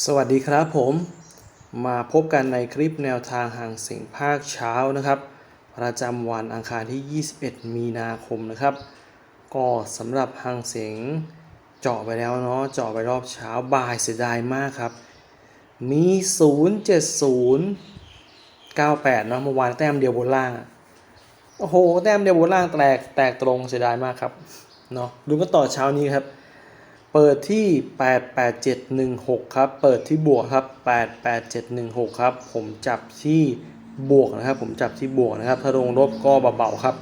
สวัสดีครับผมมาพบกันในคลิปแนวทางห่างเสียงภาคเช้านะครับ ประจำวันอังคารที่ 21 มีนาคมนะครับ ก็สำหรับห่างเสียงเจาะไปแล้วเนาะเจาะไปรอบเช้าบ่ายเสียดายมากครับ มี 070 98 เนาะเมื่อวานแต้มเดียวบนล่าง โอ้โห แต้มเดียวบนล่างแตกแตกตรงเสียดายมากครับเนาะดูกันต่อเช้านี้ครับ เปิดที่ 88716 ครับ เปิดที่บวกครับ 88716 ครับ ผมจับที่บวกนะครับ ผมจับที่บวกนะครับ ถ้าลงลบก็เบาๆครับ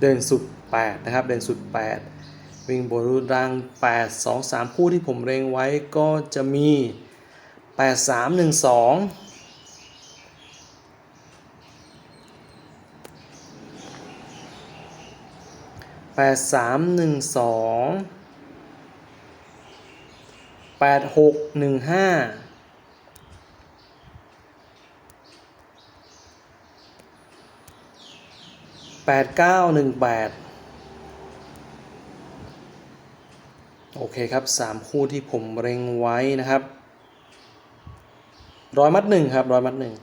เดินสุด 8 นะครับ เดินสุด 8 วิ่งบนรูดรัง 8 2 3 คู่ที่ผมเร่งไว้ก็จะมี 8 3 1 2 8 3 1 2 แปดหกหนึ่งห้าแปดเก้าหนึ่งแปดโอเคครับสามคู่ที่ผมเร็งไว้นะครับ ร้อยมัดหนึ่งครับ ร้อยมัดหนึ่ง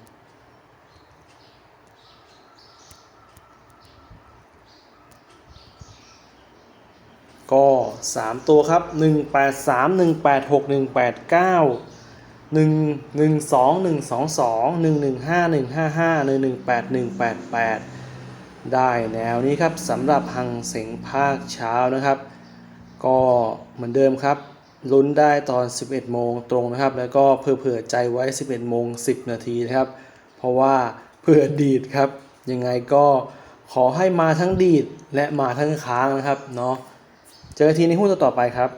ก็ 3 ตัวครับ 1 8 3 1 8 6 1 8 9 1 1 2 1 2 2 1 1 5 1 5 5 1 1 8 1 8 8 ได้แนวนี้ครับสำหรับหังเสงภาคเช้านะครับ ก็เหมือนเดิมครับลุ้นได้ตอน 11 โมงตรงนะครับ แล้วก็เผื่อใจไว้ 11 โมง 10 นาทีนะครับ เพราะว่าเผื่อดีดครับ ยังไงก็ขอให้มาทั้งดีดและมาทั้งค้างนะครับเนาะ เจอกันทีในหุ้นต่อไปครับ